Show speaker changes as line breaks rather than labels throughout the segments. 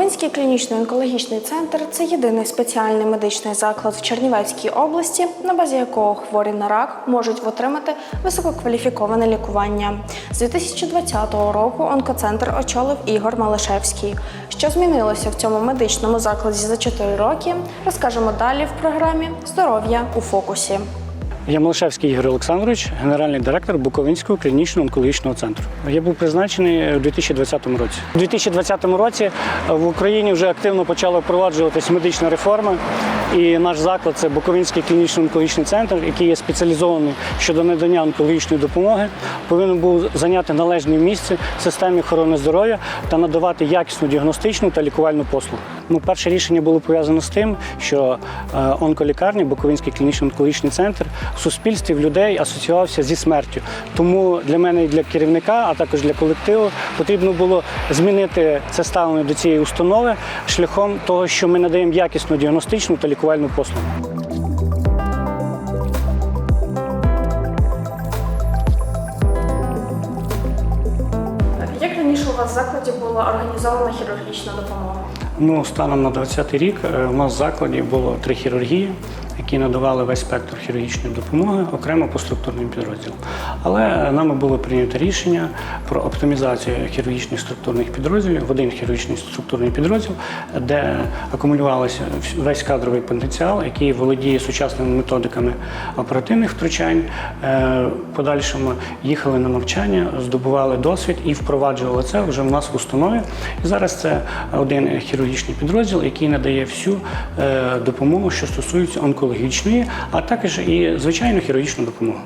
Буковинський клінічно-онкологічний центр це єдиний спеціальний медичний заклад в Чернівецькій області, на базі якого хворі на рак можуть отримати висококваліфіковане лікування. З 2020 року онкоцентр очолив Ігор Малишевський. Що змінилося в цьому медичному закладі за 4 роки, розкажемо далі в програмі Здоров'я у фокусі.
Я Малишевський Ігор Олександрович, генеральний директор Буковинського клінічного онкологічного центру. Я був призначений у 2020 році. У 2020 році в Україні вже активно почала впроваджуватись медична реформа. І наш заклад це Буковинський клінічний онкологічний центр, який є спеціалізований щодо надання онкологічної допомоги, повинен був зайняти належне місце в системі охорони здоров'я та надавати якісну діагностичну та лікувальну послугу. Ну, перше рішення було пов'язано з тим, що е, онколікарня, Буковинський клінічний онкологічний центр в суспільстві в людей асоціювався зі смертю. Тому для мене і для керівника, а також для колективу, потрібно було змінити це ставлення до цієї установи шляхом того, що ми надаємо якісну діагностичну та лікувальну послугу.
Як раніше у вас в закладі була організована хірургічна допомога?
Ну, станом на 20 рік в у нас в закладі було три хірургії, які надавали весь спектр хірургічної допомоги окремо по структурним підрозділам. Але нами було прийнято рішення про оптимізацію хірургічних структурних підрозділів в один хірургічний структурний підрозділ, де акумулювалося весь кадровий потенціал, який володіє сучасними методиками оперативних втручань. Е, подальшому їхали на навчання, здобували досвід і впроваджували це вже в нас в установі. І зараз це один хірургічний підрозділ, який надає всю е, допомогу, що стосується онкологічної, а також і звичайну хірургічну допомогу.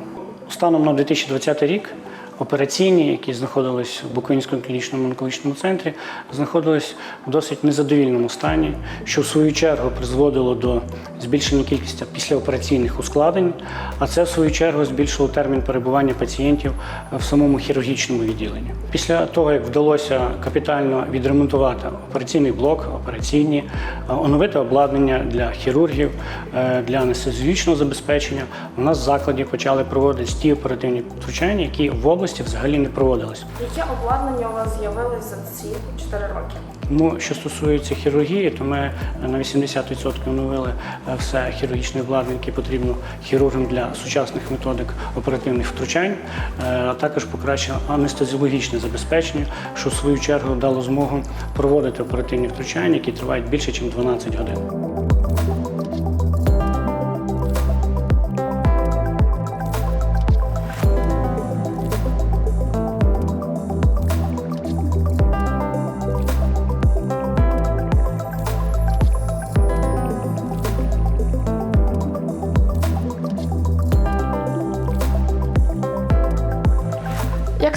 Станом на 2020 рік операційні, які знаходились в Буковинському клінічному онкологічному центрі, знаходились в досить незадовільному стані, що в свою чергу призводило до збільшення кількості післяопераційних ускладнень, а це в свою чергу збільшило термін перебування пацієнтів в самому хірургічному відділенні. Після того, як вдалося капітально відремонтувати операційний блок, операційні, е, оновити обладнання для хірургів, е, для анестезіологічного забезпечення, у нас в закладі почали проводити ті оперативні втручання, які в області взагалі не проводились.
Яке обладнання у вас з'явилось за ці 4 роки?
Ну, що стосується хірургії, то ми на 80% оновили е, все хірургічне обладнання, яке потрібно хірургам для сучасних методик оперативних втручань, е, а також покращено анестезіологічне забезпечення, що в свою чергу дало змогу проводити оперативні втручання, які тривають більше, ніж 12 годин.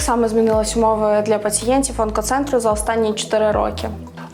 Саме змінились умови для пацієнтів онкоцентру за останні 4 роки?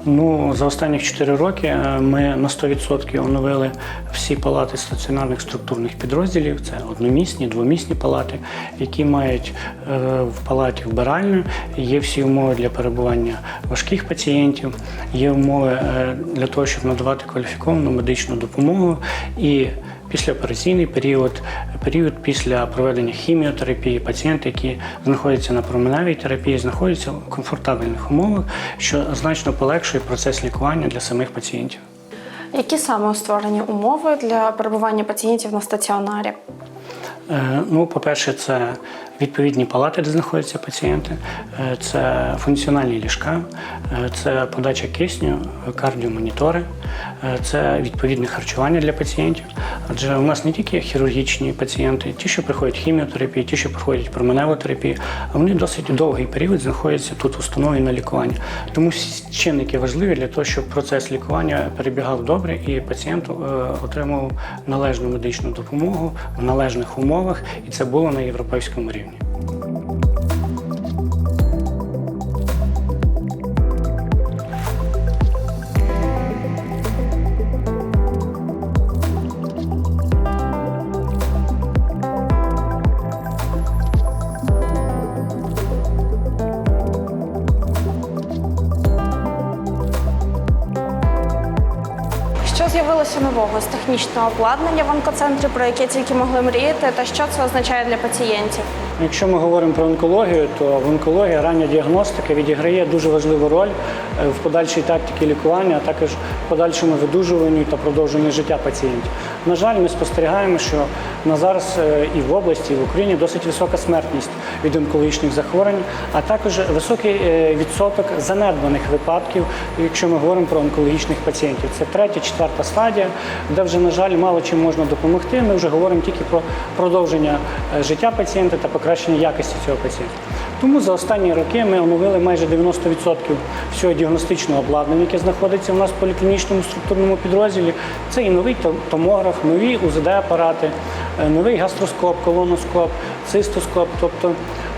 Ну, за останні 4 роки е, ми на 100% оновили всі палати стаціонарних структурних підрозділів. Це одномісні, двомісні палати, які мають е, в палаті вбиральню. Є всі умови для перебування важких пацієнтів, є умови е, для того, щоб надавати кваліфіковану медичну допомогу і післяопераційний період, період після проведення хіміотерапії, пацієнти, які знаходяться на променевій терапії, знаходяться в комфортабельних умовах, що значно полегшує процес лікування для самих пацієнтів.
Які саме створені умови для перебування пацієнтів на стаціонарі?
Е, Ну, по-перше, це відповідні палати, де знаходяться пацієнти, е, це функціональні ліжка, е, це подача кисню, кардіомонітори, е, це відповідне харчування для пацієнтів. Адже у нас не тільки хірургічні пацієнти, ті, що приходять хіміотерапію, ті, що терапію, а вони досить довгий період знаходяться тут в установі на лікуванні. Тому всі чинники важливі для того, щоб процес лікування перебігав добре і пацієнт отримав належну медичну допомогу в належних умовах, і це було на європейському рівні.
Що з'явилося нового з технічного обладнання в онкоцентрі, про яке тільки могли мріяти, та що це означає для пацієнтів?
Якщо ми говоримо про онкологію, то в онкології рання діагностика відіграє дуже важливу роль е, в подальшій тактиці лікування, а також в подальшому видужуванні та продовженні життя пацієнтів. На жаль, ми спостерігаємо, що на зараз е, і в області, і в Україні досить висока смертність від онкологічних захворювань, а також високий е, відсоток занедбаних випадків, якщо ми говоримо про онкологічних пацієнтів. Це третя, четверта стадія, де вже, на жаль, мало чим можна допомогти. Ми вже говоримо тільки про продовження е, життя пацієнта та покращення якості цього пацієнта. Тому за останні роки ми оновили майже 90% всього діагностичного обладнання, яке знаходиться у нас в поліклінічному структурному підрозділі. Це і новий томограф, нові УЗД-апарати, е, новий гастроскоп, колоноскоп, цистоскоп. Тобто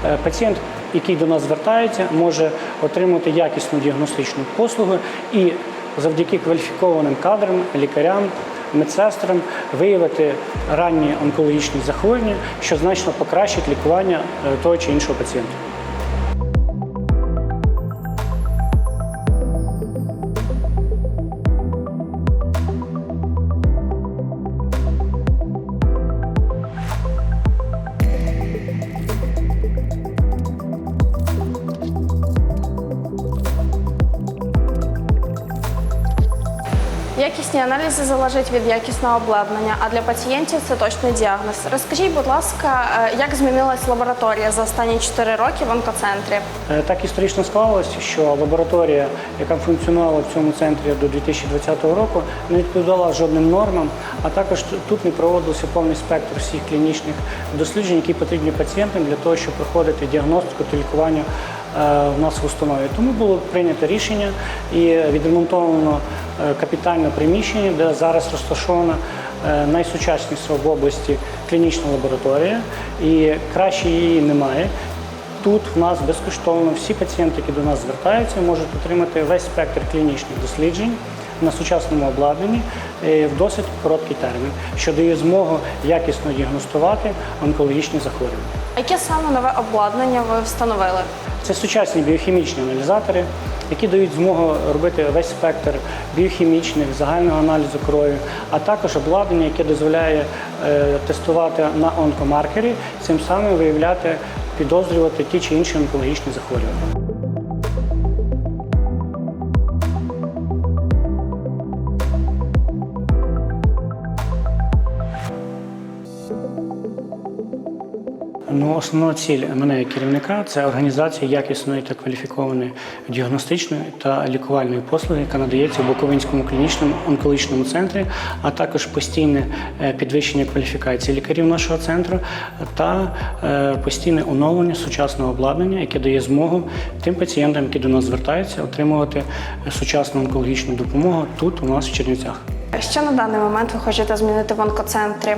е, пацієнт, який до нас звертається, може отримати якісну діагностичну послугу і завдяки кваліфікованим кадрам, лікарям, медсестрам виявити ранні онкологічні захворювання, що значно покращить лікування е, того чи іншого пацієнта.
Якісні аналізи залежать від якісного обладнання, а для пацієнтів це точний діагноз. Розкажіть, будь ласка, е, як змінилась лабораторія за останні 4 роки в онкоцентрі?
Е, Так історично склалося, що лабораторія, яка функціонувала в цьому центрі до 2020 року, не відповідала жодним нормам, а також тут не проводився повний спектр всіх клінічних досліджень, які потрібні пацієнтам для того, щоб проходити діагностику та лікування в нас в установі. Тому було прийнято рішення і відремонтовано е, капітальне приміщення, де зараз розташована е, найсучасніша в області клінічна лабораторія, і краще її немає. Тут в нас безкоштовно всі пацієнти, які до нас звертаються, можуть отримати весь спектр клінічних досліджень на сучасному обладнанні е, в досить короткий термін, що дає змогу якісно діагностувати онкологічні захворювання.
Яке саме нове обладнання ви встановили?
Це сучасні біохімічні аналізатори, які дають змогу робити весь спектр біохімічних, загального аналізу крові, а також обладнання, яке дозволяє е, тестувати на онкомаркері, цим самим виявляти, підозрювати ті чи інші онкологічні захворювання. Ну, основна ціль мене як керівника це організація якісної та кваліфікованої діагностичної та лікувальної послуги, яка надається в Буковинському клінічному онкологічному центрі, а також постійне е, підвищення кваліфікації лікарів нашого центру та е, постійне оновлення сучасного обладнання, яке дає змогу тим пацієнтам, які до нас звертаються, отримувати сучасну онкологічну допомогу тут, у нас в Чернівцях.
Що на даний момент ви хочете змінити в онкоцентрі?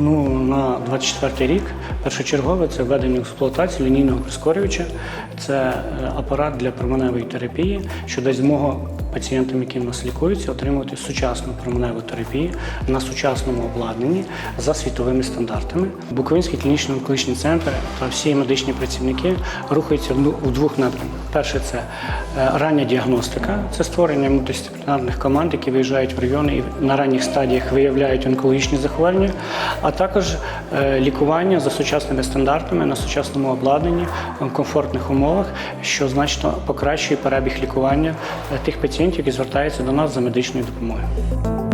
Ну, на 24 рік першочергове це введення в експлуатацію лінійного прискорювача. Це е, апарат для променевої терапії, що дасть змогу пацієнтам, які в нас лікуються, отримувати сучасну променеву терапію на сучасному обладнанні за світовими стандартами. Буковинський клінічний онкологічний центр та всі медичні працівники рухаються в двох напрямках. Перше це е, рання діагностика, це створення мультидисциплінарних команд, які виїжджають в райони і на ранніх стадіях виявляють онкологічні захворювання, а також е, лікування за сучасними стандартами на сучасному обладнанні в комфортних умовах, що значно покращує перебіг лікування е, тих пацієнтів, які звертаються до нас за медичною допомогою.